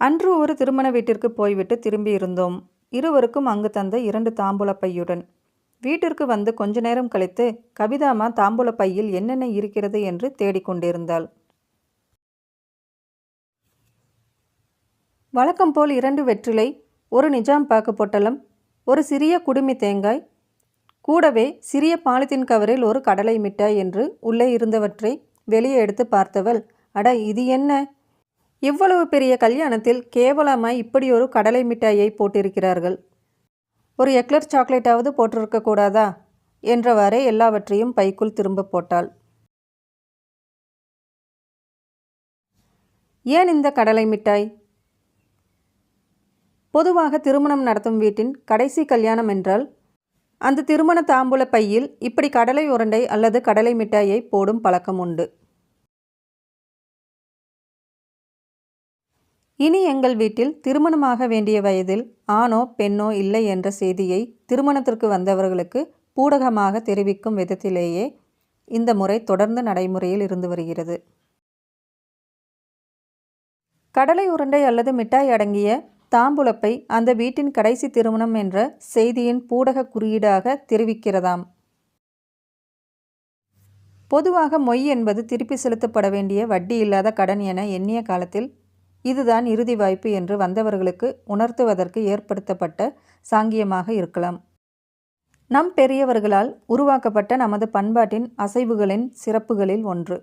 அன்று ஒரு திருமண வீட்டிற்கு போய்விட்டு திரும்பியிருந்தோம் இருவருக்கும் அங்கு தந்த இரண்டு தாம்பூல பையுடன். வீட்டிற்கு வந்து கொஞ்ச நேரம் கழித்து கவிதாமா தாம்பூல பையில் என்னென்ன இருக்கிறது? என்று தேடிக்கொண்டிருந்தாள் வழக்கம் போல் இரண்டு வெற்றிலை ஒரு நிஜாம் பாக்கு பொட்டலம் ஒரு சிறிய குடுமி தேங்காய் கூடவே சிறிய பாலித்தீன் கவரில் ஒரு கடலை மிட்டாய் என்று உள்ளே இருந்தவற்றை வெளியே எடுத்து பார்த்தவள் அட இது என்ன? இவ்வளவு பெரிய கல்யாணத்தில் கேவலமாய் இப்படி ஒரு கடலை மிட்டாயை போட்டிருக்கிறார்கள். ஒரு எக்லர் சாக்லேட்டாவது போட்டிருக்க கூடாதா? என்றவாறே எல்லாவற்றையும் பைக்குள் திரும்ப போட்டாள். ஏன் இந்த கடலை மிட்டாய்? பொதுவாக திருமணம் நடத்தும் வீட்டின் கடைசி கல்யாணம் என்றால் அந்த திருமண தாம்பூல பையில் இப்படி கடலை உருண்டை அல்லது கடலை மிட்டாயை போடும் பழக்கம் உண்டு. இனி எங்கள் வீட்டில் திருமணமாக வேண்டிய வயதில் ஆணோ பெண்ணோ இல்லை என்ற செய்தியை திருமணத்திற்கு வந்தவர்களுக்கு பூடகமாக தெரிவிக்கும் விதத்திலேயே இந்த முறை தொடர்ந்து நடைமுறையில் இருந்து வருகிறது. கடலை உருண்டை அல்லது மிட்டாய் அடங்கிய தாம்பூலப்பை அந்த வீட்டின் கடைசி திருமணம் என்ற செய்தியின் பூடக குறியீடாக தெரிவிக்கிறதாம். பொதுவாக மொய் என்பது திருப்பி செலுத்தப்பட வேண்டிய வட்டி இல்லாத கடன் என எண்ணிய காலத்தில் இதுதான் இறுதி வாய்ப்பு என்று வந்தவர்களுக்கு உணர்த்துவதற்கு ஏற்படுத்தப்பட்ட சாங்கியமாக இருக்கலாம். நம் பெரியவர்களால் உருவாக்கப்பட்ட நமது பண்பாட்டின் அசைவுகளின் சிறப்புகளில் ஒன்று.